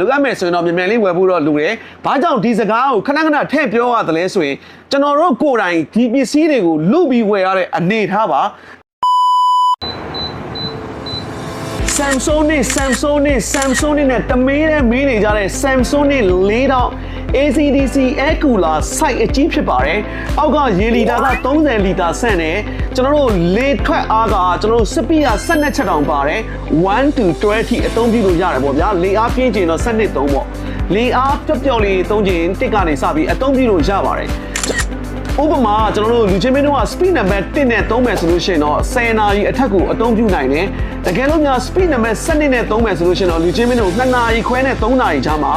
လိုအပ်မယ်ဆိုရင်တော့မြန်မြန်လေးဝယ်ဖို့တော့လိုတယ်။ဘာကြောင့်ဒီစကားကိုခဏခဏထည့်ပြောရသလဲဆိုရင်ကျွန်တော်တို့ကိုယ်တိုင်ဒီပစ္စည်းတွေကိုလုပြီးဝယ်ရတဲ့အနေထားပါ Samsung နဲ့ Samsung နဲ့ Samsung နဲ့တမင်းနဲ့မင်းနေကြတဲ့ Samsung နဲ့၄တောင် ACDC Air Cooler site အကြီးဖြစ်ပါတယ်။အောက်ကရေလီတာက30လီတာဆန့်တယ်။ကျွန်တော်တို့လေထွက်အားကကျွန်တော်တို့စပီယာ12ချက်တောင်ပါတယ်။1 to 12ထိအသုံးပြုလို့ရတယ်ပေါ့ဗျာ။လေအားပြင်းကျင်တော့12သုံးပေါ့။လေအားပျော့ပျော့လေးသုံးကျင်တစ်ကနေစပြီးအသုံးပြုလို့ရပါတယ်။ဥပမာကျွန်တော်တို့လူချင်းမင်းတို့က speed number 1နဲ့3မယ်ဆိုလို့ရှိရင်တော့10နာရီအထက်ကိုအသုံးပြုနိုင်တယ်။တကယ်လို့များ speed number 7နဲ့3မယ်ဆိုလို့ရှိရင်တော့လူချင်းမင်းတို့2နာရီခွဲနဲ့3နာရီကြားမှာ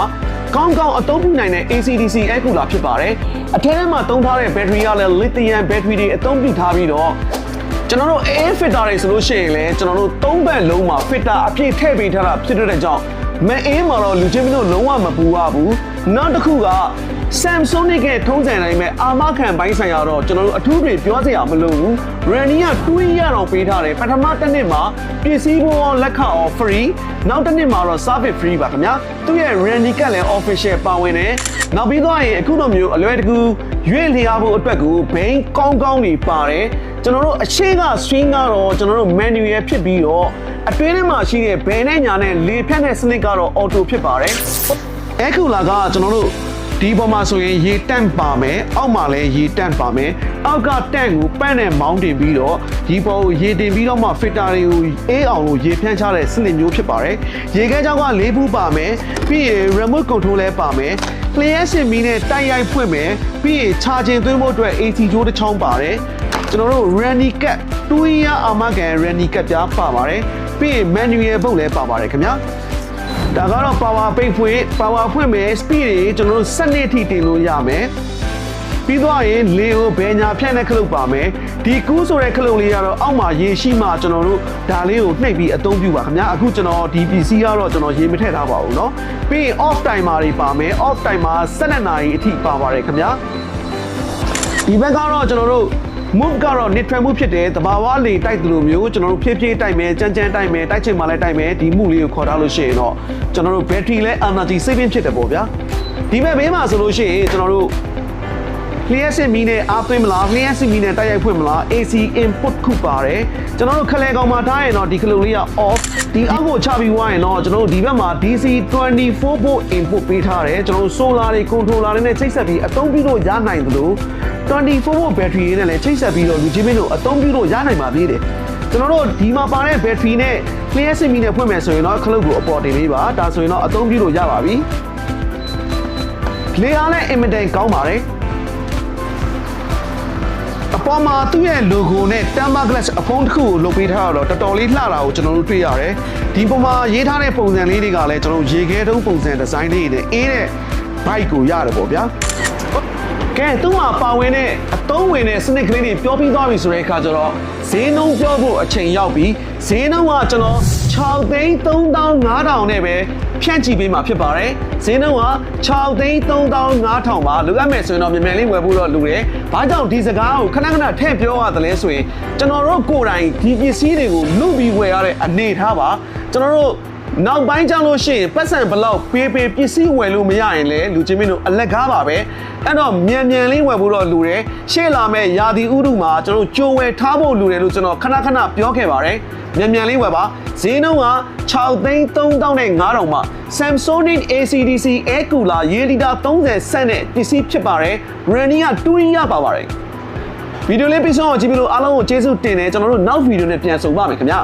ကောင်းကောင်းအသုံးပြုနိုင်တဲ့ ACDC air cooler ဖြစ်ပါတယ်။အထဲထဲမှာသုံးထားတဲ့ battery ကလည်း lithium battery တွေအသုံးပြုထားပြီးတော့ကျွန်တော်တို့ air filter တွေဆိုလို့ရှိရင်လည်းကျွန်တော်တို့၃ဘက်လုံးမှာ filter အပြည့်ထည့်ပေးထားတာဖြစ်တဲ့ကြောင့်မအေးမှာတော့လူချင်းမင်းတို့လုံးဝမပူရဘူး။နောက်တစ်ခုက Samsung ရဲ့ထုံးစံတိုင်းပဲအာမခံပိုင်းဆိုင်ရာတော့ကျွန်တော်တို့အထူးတွေပြောစရာမလိုဘူး Randy က2ရအောင်ပေးထားတယ်ပထမတစ်နှစ်မှာပစ္စည်းဘောလက်ခံ all free နောက်တစ်နှစ်မှာတော့ service free ပါခင်ဗျာသူ့ရဲ့ Randy ကလည်း official ပါဝင်တယ်နောက်ပြီးတော့ရင်အခုလိုမျိုးအလွယ်တကူရွေ့လျားဖို့အတွက်ကိုဘိန်းကောင်းကောင်းတွေပါတယ်ကျွန်တော်တို့အရှိက swing ကတော့ကျွန်တော်တို့ manual ဖြစ်ပြီးတော့အတွင်းထဲမှာရှိတဲ့ဘယ်နဲ့ညာနဲ့လေဖြတ်တဲ့စနစ်ကတော့ auto ဖြစ်ပါတယ်အဲကူလာကကျွန်တော်တို့ ဒီပေါ်မှာဆိုရင်ရေတန့်ပါမယ်အောက်မှာလည်းရေတန့်ပါမယ်အောက်ကတန့်ကိုပန့်နဲ့မောင်းတင်ပြီးတော့ဒီပေါ်ကိုရေတင်ပြီးတော့မှ filter တွေကိုအေးအောင်လို့ရေဖြန်းချတဲ့စနစ်မျိုးဖြစ်ပါတယ်ရေခဲကြောင်းက၄ဘူးပါမယ်ပြီးရင် remote control လည်းပါမယ်လျှက်စင်မီနဲ့တိုက်ရိုက်ဖွင့်မယ်ပြီးရင် charging သွင်းဖို့အတွက် AC ကြိုးတစ်ချောင်းပါတယ်ကျွန်တော်တို့ Randy Cat 2 year အာမခံ Randy Cat ပြားပါပါတယ်ပြီးရင် manual ဘုတ်လည်းပါပါတယ်ခင်ဗျာ ဒါကတော့ power ပိတ်ဖွင့် power ဖွင့်မယ် speed တွေကျွန်တော်တို့7နှစ်ထိတင်လို့ရမယ်ပြီးသွားရင်လေကိုဘယ်ညာဖြန့်တဲ့ခလုတ်ပါမယ်ဒီကူးဆိုတဲ့ခလုတ်လေးကတော့အောက်မှာရေရှိမှကျွန်တော်တို့ဒါလေးကိုနှိပ်ပြီးအသုံးပြုပါခင်ဗျာအခုကျွန်တော်ဒီ PC ကတော့ကျွန်တော်ရေမထည့်ထားပါဘူးเนาะပြီးရင် off timer တွေပါမယ် off timer 12နာရီအထိပါပါတယ်ခင်ဗျာဒီဘက်ကတော့ကျွန်တော်တို့ move ကတော့ neutral move ဖြစ်တယ်တဘာဝလေတိုက်တယ်လို့မျိုးကျွန်တော်တို့ဖြည်းဖြည်းတိုက်မယ်ကြမ်းကြမ်းတိုက်မယ်တိုက်ချိန်မှလည်းတိုက်မယ်ဒီ move လေးကိုခေါ်ထားလို့ရှိရင်တော့ကျွန်တော်တို့ battery လဲ energy saving ဖြစ်တယ်ပေါ့ဗျာဒီဘက်ဘေးမှာဆိုလို့ရှိရင်ကျွန်တော်တို့ လျှက်စစ်မီနဲ့အားသွင်းမလားလျှက်စစ်မီနဲ့တိုက်ရိုက်ဖွင့်မလား AC input ခုပါတယ်ကျွန်တော်တို့ခလဲကောင်မှာထားရင်တော့ဒီခလုံးလေးက off ဒီအောက်ကိုချပြီးွားရင်တော့ကျွန်တော်တို့ဒီဘက်မှာ DC 24 volt input ပေးထားတယ်ကျွန်တော်တို့ solar တွေ controller တွေနဲ့ချိတ်ဆက်ပြီးအသုံးပြုလို့ရနိုင်တယ်လို့24 volt battery တွေနဲ့လည်းချိတ်ဆက်ပြီးတော့လူချင်းမင်းတို့အသုံးပြုလို့ရနိုင်ပါသေးတယ်ကျွန်တော်တို့ဒီမှာပါတဲ့ battery နဲ့လျှက်စစ်မီနဲ့ဖွင့်မယ်ဆိုရင်တော့ခလုတ်ကိုအပေါ်တင်ပေးပါဒါဆိုရင်တော့အသုံးပြုလို့ရပါပြီလေအားနဲ့ image ကောင်းပါတယ်အ ပေါ်မှာသူ့ရဲ့ logo နဲ့ Tamper Glass အဖုံးတစ်ခုကိုလုပ်ပေးထားတော့တော်တော်လေးလှတာကိုကျွန်တော်တို့တွေ့ရတယ်။ဒီပုံမှာရေးထားတဲ့ပုံစံလေးတွေကလည်းကျွန်တော်တို့ရေခဲတုံးပုံစံဒီဇိုင်းလေးတွေနဲ့အေးတဲ့ bike ကိုရတယ်ပေါ့ဗျာ။ကဲသူ့မှာပါဝင်တဲ့အသုံးဝင်တဲ့စနစ်ကလေးတွေပြောပြီးသွားပြီဆိုတဲ့အခါကျတော့ဈေးနှုန်းပြောဖို့အချိန်ရောက်ပြီဈေးနှုန်းကကျွန်တော်6သိန်း3500နဲ့ပဲ ဖြန့်ချီပေးမှာဖြစ်ပါတယ်ဈေးနှုန်းက6သိန်း3500ပါလိုအပ်မယ်ဆိုရင်တော့မြန်မြန်လေးဝယ်ဖို့တော့လိုတယ်ဘာကြောင့်ဒီစကားကိုခဏခဏထည့်ပြောရတယ်လဲဆိုရင်ကျွန်တော်တို့ကိုယ်တိုင်ဒီပစ္စည်းတွေကိုလုပြီးဝယ်ရတဲ့အနေထားပါကျွန်တော်တို့ နောက်ပိုင်းကျလို့ရှိရင်ပတ်စံဘလောက်ပေးပေးပစ္စည်းဝယ်လို့မရရင်လည်းလူချင်းမင်းတို့အလက်ကားပါပဲအဲ့တော့မြန်မြန်လေးဝယ်ဖို့တော့လူတယ်ရှေ့လာမဲ့ယာဒီဥဒုမှာကျွန်တော်တို့ကြိုးဝယ်ထားဖို့လူတယ်လို့ကျွန်တော်ခဏခဏပြောခဲ့ပါတယ်မြန်မြန်လေးဝယ်ပါဈေးနှုန်းက6သိန်း3000နဲ့9000မှာ Samsung ACDC Air Cooler ရေလီတာ30ဆန့်နဲ့ပစ္စည်းဖြစ်ပါတယ် Randy က2ရပါပါတယ်ဗီဒီယိုလေးပြီးဆုံးအောင်ကြည့်ပြီးလို့အားလုံးကိုကျေးဇူးတင်တယ်ကျွန်တော်တို့နောက်ဗီဒီယိုနဲ့ပြန်ဆုံပါမယ်ခင်ဗျာ